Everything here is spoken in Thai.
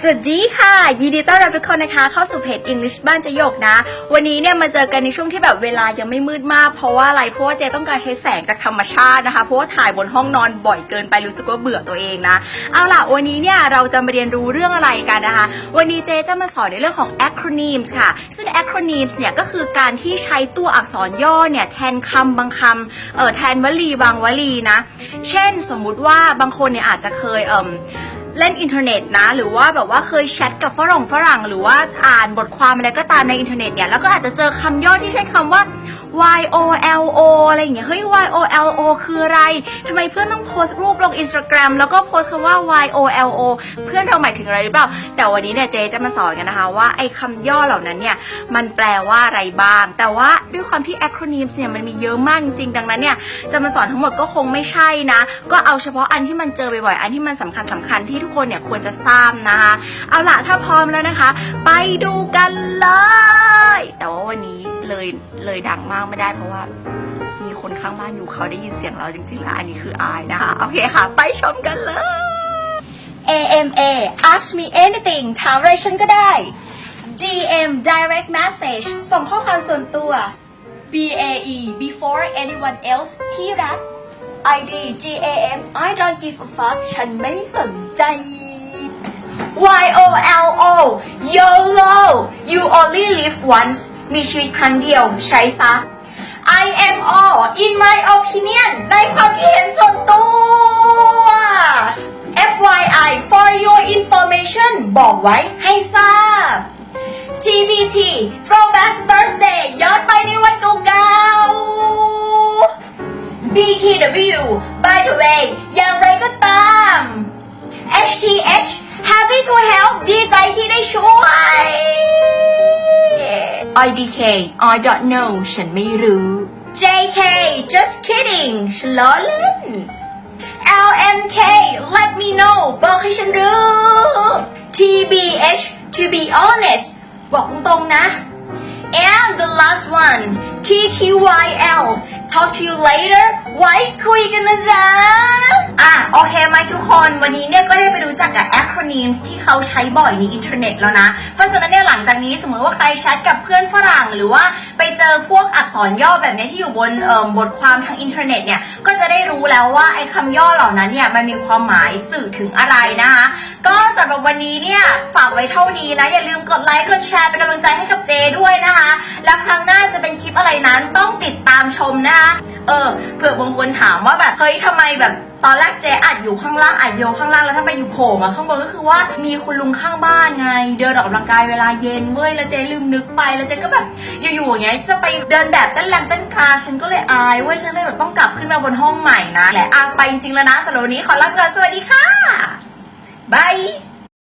สวัสดีค่ะ ยินดีต้อนรับทุกคนนะคะ เข้าสู่เพจ English บ้านจหยกนะ วันนี้เนี่ยมาเจอกันในช่วงที่แบบเวลายังไม่มืดมาก เพราะว่าอะไรเพราะว่าเจต้องการใช้แสงจากธรรมชาตินะคะ เพราะว่าถ่ายบนห้องนอนบ่อยเกินไปรู้สึกว่าเบื่อตัวเองนะเอาล่ะวันนี้เนี่ยเราจะมาเรียนรู้เรื่องอะไรกันนะคะ วันนี้เจจะมาสอนในเรื่องของ acronyms ค่ะ ซึ่ง acronyms เนี่ยก็คือการที่ใช้ตัวอักษรย่อเนี่ยแทนคำบางคำเอ่อแทนวลีบางวลีนะ เช่นสมมุติว่าบางคนเนี่ยอาจจะเคยเอ่ม เล่นอินเทอร์เน็ตนะ หรือว่าแบบว่าเคยแชทกับฝรั่งฝรั่ง หรือว่าอ่านบทความอะไรก็ตามในอินเทอร์เน็ตเนี่ยแล้วก็อาจจะเจอคำย่อที่ใช้คำว่า Y O L O อะไรอย่างเงี้ยเฮ้ย Y O L O คืออะไรทำไมเพื่อนต้องโพสต์รูปลงอินสตาแกรมแล้วก็โพสต์คำว่า Y O L O เพื่อนเราหมายถึงอะไรหรือเปล่า แต่วันนี้เนี่ยเจจะมาสอนกันนะคะว่าไอ้คำย่อเหล่านั้นเนี่ยมันแปลว่าอะไรบ้าง แต่ว่าด้วยความที่ acronyms เนี่ยมันมีเยอะมากจริงดังนั้นเนี่ยจะมาสอนทั้งหมดก็คงไม่ใช่นะ ก็เอาเฉพาะอันที่มันเจอบ่อยๆอันที่มันสำคัญสำคัญที่ทุกคนเนี่ยควรจะทราบนะคะ เอาล่ะถ้าพร้อมแล้วนะคะ ไปดูกันเลย แต่ว่าวันนี้เลยเลยดังมากไม่ได้เพราะว่า มีคนข้างบ้านอยู่เขาได้ยินเสียงเราจริงๆแล้วอันนี้คืออายนะคะ โอเคค่ะ ไปชมกันเลย AMA ask me anything ถามอะไรฉันก็ได้ DM direct message ส่งข้อความส่วนตัว BAE before anyone else ที่รัก ID GAM I don't give a fuck ฉันไม่สนใจ YOLO YOLO You only live once มีชีวิตครั้งเดียวใช้ซะ IMO in my opinion ในความคิดเห็นส่วนตัว FYI for your information บอกไว้ให้ทราบ TBT Throwback Thursday ย้อนไป BTW by the way อย่างไรก็ตาม HTH happy to help ดีใจที่ได้ช่วย IDK I don't know ฉันไม่รู้ JK just kidding ฉันล้อเล่น LMK let me know บอกให้ฉันรู้ TBH to be honest บอกตรงๆนะ and the last one TTYL talk to you later ไว้คุยกันนะจ๊ะ อะ โอเคไหมทุกคน วันนี้เนี่ยก็ได้ไปรู้จักกับ acronyms ที่เขาใช้บ่อยในอินเทอร์เน็ตแล้วนะ เพราะฉะนั้นเนี่ยหลังจากนี้สมมติว่าใครแชทกับเพื่อนฝรั่ง หรือว่าไปเจอพวกอักษรย่อแบบนี้ที่อยู่บนบทความทางอินเทอร์เน็ตเนี่ย ก็จะได้รู้แล้วว่าไอ้คำย่อเหล่านั้นเนี่ยมันมีความหมายสื่อถึงอะไรนะคะ ก็สำ รับวันนี้เนี่ยฝากไว้เท่านี้นะ อย่าลืมกดไลค์กดแชร์เป็นกำลังใจให้กับเจด้วยนะคะ แล้วครั้งหน้าจะเป็นคลิปอะไรนั้นต้องติดตามชมนะคะเออเผื่อบางคนถามว่าแบบเฮ้ยทำไมแบบตอนแรกเจอัดอยู่ข้างล่างอัดโยข้างล่างแล้วทำไมอยู่โผล่มาข้างบนก็คือว่ามีคุณลุงข้างบ้านไง เดินออกกำลังกายเวลาเย็นเว้ยแล้วเจลืมนึกไปแล้วเจก็แบบอยู่ๆอย่างเงี้ยจะไปเดินแบบเต้นแรงเต้นคาฉันก็เลยอายเว้ยฉันเลยแบบต้องกลับขึ้นมาบนห้องใหม่นะแหละอะไปจริงๆแล้วนะสำหรับวันนี้ขอลาไปก่อนสวัสดีค่ะบาย